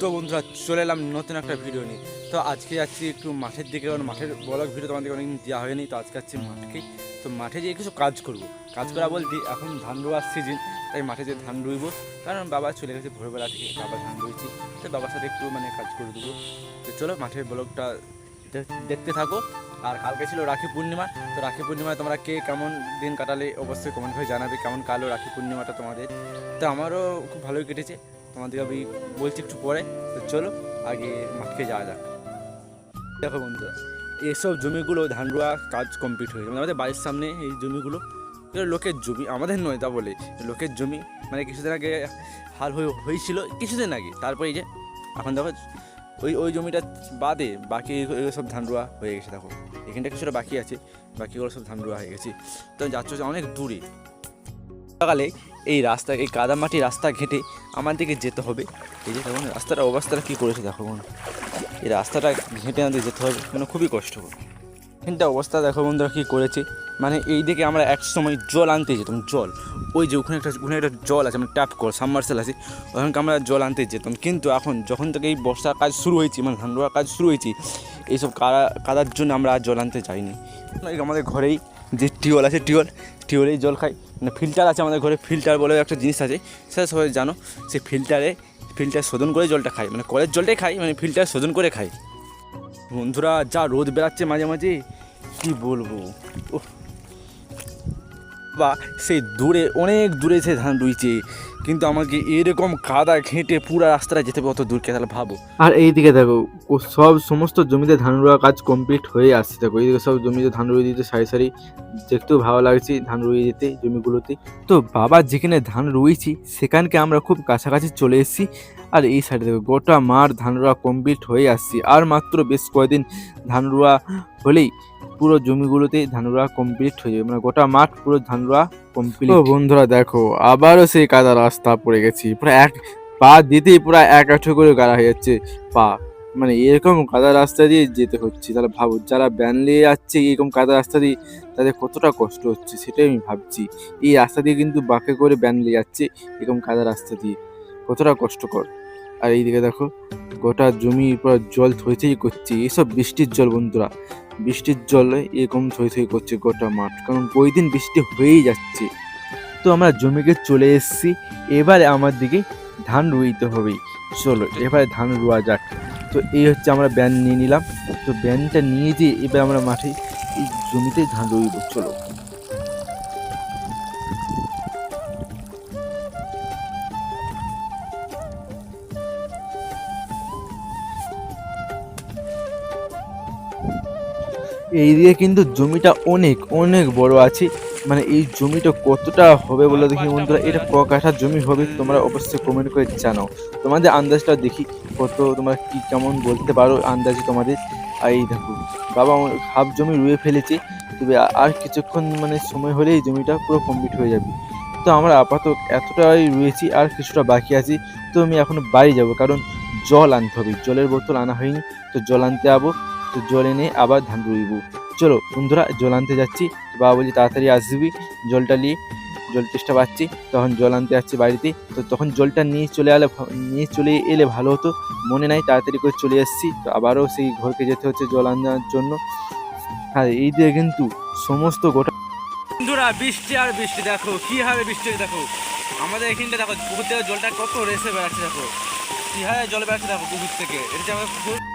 তো বন্ধুরা, চলে এলাম নতুন একটা ভিডিও নিয়ে। তো আজকে যাচ্ছি একটু মাঠের দিকে, কারণ মাঠের ব্লগ ভিডিও তোমাদের অনেকদিন দেওয়া হয়নি, তো আজকে যাচ্ছি মাঠকে। তো মাঠে যেয়ে কিছু কাজ করব। কাজ করা বলতে এখন ধান রোয়ার সিজন তাই মাঠে যে ধান রুইব। কারণ বাবা চলে গেছে ভোরবেলা থেকে, বাবা ধান রুইছি, তো বাবার সাথে একটু মানে কাজ করে দেবো। তো চলো মাঠের ব্লগটা দেখতে থাকো। আর কালকে ছিল রাখি পূর্ণিমা, তো রাখি পূর্ণিমায় তোমরা কে কেমন দিন কাটালে অবশ্যই কমেন্ট করে জানাবে, কেমন কালো রাখি পূর্ণিমাটা তোমাদের। তো আমারও খুব ভালোই কেটেছে। তোমাদেরকে আমি বলছি একটু পরে, তো চলো আগে মাঠকে যাওয়া যাক। দেখো বন্ধুরা, এসব জমিগুলো ধান রোয়া কাজ কমপ্লিট হয়ে মানে আমাদের বাড়ির সামনে এই জমিগুলো লোকের জমি, আমাদের নয় তা বলে লোকের জমি। মানে কিছুদিন আগে হাল হয়ে হয়েছিল, কিছুদিন আগে। তারপরে এই যে, এখন দেখো, ওই ওই জমিটা বাদে বাকি সব ধান রোয়া হয়ে গেছে। দেখো এখানটা কিছুটা বাকি আছে, বাকিগুলো সব ধান রোয়া হয়ে গেছে। তো যাচ্ছ অনেক দূরে। সকালে এই রাস্তা, এই কাদামাটি রাস্তা ঘেঁটে আমাদেরকে যেতে হবে। এই যে দেখুন রাস্তাটা অবস্থাটা কী করেছে, দেখো বন্ধু। এই রাস্তাটা ঘেঁটে আমাদের যেতে হবে মানে খুবই কষ্টকর এখানটা অবস্থা দেখো বন্ধুরা কী করেছে। মানে এই দিকে আমরা এক সময় জল আনতে যেতাম, জল। ওই যে ওখানে একটা ওখানে একটা জল আছে মানে ট্যাপ কল সাবমার্সেল আছে, ওখানকে আমরা জল আনতে যেতাম। কিন্তু এখন যখন থেকে এই বর্ষার কাজ শুরু হয়েছে মানে ধান কাজ শুরু হয়েছে, এইসব কাদা কাদার জন্য আমরা আর জল আনতে যাইনি। আমাদের ঘরেই যে টিউবওয়েল আছে, টিউবওয়েল টিউবওয়েলেই জল খাই। মানে ফিল্টার আছে আমাদের ঘরে ফিল্টার বলে একটা জিনিস আছে। সেটা সবাই জানো সেই ফিল্টারে ফিল্টার শোধন করে জলটা খায় মানে কলের জলটাই খাই মানে ফিল্টার শোধন করে খাই। বন্ধুরা, যা রোদ বেড়াচ্ছে মাঝে মাঝে, কী বলব। বা, সেই দূরে, অনেক দূরে সে ধান রুইছে। কিন্তু আমাকে এরকম কাদা ঘেঁটে পুরো রাস্তাটা যেতে হবে, অত দূরকে তাহলে ভাবো? আর এইদিকে দেখো ও সব সমস্ত জমিতে ধান রোয়া কাজ কমপ্লিট হয়ে আসছে, দেখো। এইদিকে সব জমিতে ধান রুয়ে দিতে সারি সারি দেখতেও ভালো লাগছে ধান রুয়ে দিতে, জমিগুলোতে। তো বাবা, যেখানে ধান রুইছি, সেখানকে আমরা খুব কাছাকাছি চলে এসেছি। আর এই সাইডে দেখো, গোটা মাঠ ধান রোয়া কমপ্লিট হয়ে আসছে। আর মাত্র বেশ কয়েকদিন ধান রোয়া হলেই পুরো জমিগুলোতে ধান রোয়া কমপ্লিট হয়ে যাবে। মানে গোটা মাঠ পুরো ধান রোয়া কমপ্লিট তো বন্ধুরা দেখো, আবারও সেই কাদা রাস্তা পড়ে গেছি। পুরো এক পা দিতেই পুরো এক আঠো করে গাড়া হয়ে যাচ্ছে পা। মানে এরকম কাদা রাস্তা দিয়ে যেতে হচ্ছে। তাহলে ভাবো, যারা ব্যান নিয়ে যাচ্ছে, এরকম কাদা রাস্তা দিয়ে তাদের কতটা কষ্ট হচ্ছে সেটাই আমি ভাবছি। এই রাস্তা দিয়ে কিন্তু বাঁকে করে ব্যান নিয়ে যাচ্ছে এরকম কাদা রাস্তা দিয়ে। কতটা কষ্টকর। আর এইদিকে দেখো, গোটা জমি পুরো জল থই থই করছে। এসব বৃষ্টির জল বন্ধুরা। বৃষ্টির জলে এরকম থই থই করছে গোটা মাঠ। কারণ ওই দিন বৃষ্টি হয়েই যাচ্ছে। তো আমরা জমিকে চলে এসেছি। এবারে আমার দিকে ধান রুইতে হবে। চলো, এবারে ধান রোয়া যাক। তো এই হচ্ছে আমরা ব্যান নিয়ে নিলাম। তো ব্যানটা নিয়ে যেয়ে এবার আমরা মাঠে এই জমিতে ধান রুইব। চলো। এইদিকে কিন্তু জমিটা অনেক অনেক বড় আছে। মানে এই জমিটা কতটা হবে বলে দেখি বন্ধুরা, এটা ক কাঠা জমি হবে তোমরা অবশ্যই কমেন্ট করে জানাও। তোমাদের আন্দাজটা দেখি কত, তোমরা কি কেমন বলতে পারো আন্দাজে তোমাদের? এই দেখো, বাবা হাফ জমি রুয়ে ফেলেছে, তবে আর কিছুক্ষণ মানে সময় হলে এই জমিটা পুরো কমপ্লিট হয়ে যাবে। তো আমরা আপাতত এতটাই রয়েছি, আর কিছুটা বাকি আছি, তো আমি এখন বাড়ি যাব, কারণ জল আনতে হবে। জলের বোতল আনা হয়নি, তো জল আনতে যাব। তো জল এনে আবার ধান রুইব। চলো বন্ধুরা, জল আনতে যাচ্ছি। বাবা বলছি, তাড়াতাড়ি আসবি। জলটা নিয়ে, জল চেষ্টা পাচ্ছি। তখন জল আনতে যাচ্ছি বাড়িতে। তো তখন জলটা নিয়ে চলে এলে, নিয়ে চলে এলে ভালো হতো। মনে নাই, তাড়াতাড়ি করে চলে এসেছি। তো আবারও সেই ঘরকে যেতে হচ্ছে জল আনার জন্য। হ্যাঁ এই দিয়ে কিন্তু সমস্ত গোটা বন্ধুরা, বৃষ্টি আর বৃষ্টি, দেখো। কি হারে বৃষ্টি দেখো। আমাদের এখানটা, দেখো, পুকুর থেকে জলটা কত রেসে বেড়াচ্ছে, দেখো। কি হারে জল বেড়াচ্ছে, দেখো পুকুর থেকে। এটা আমাদের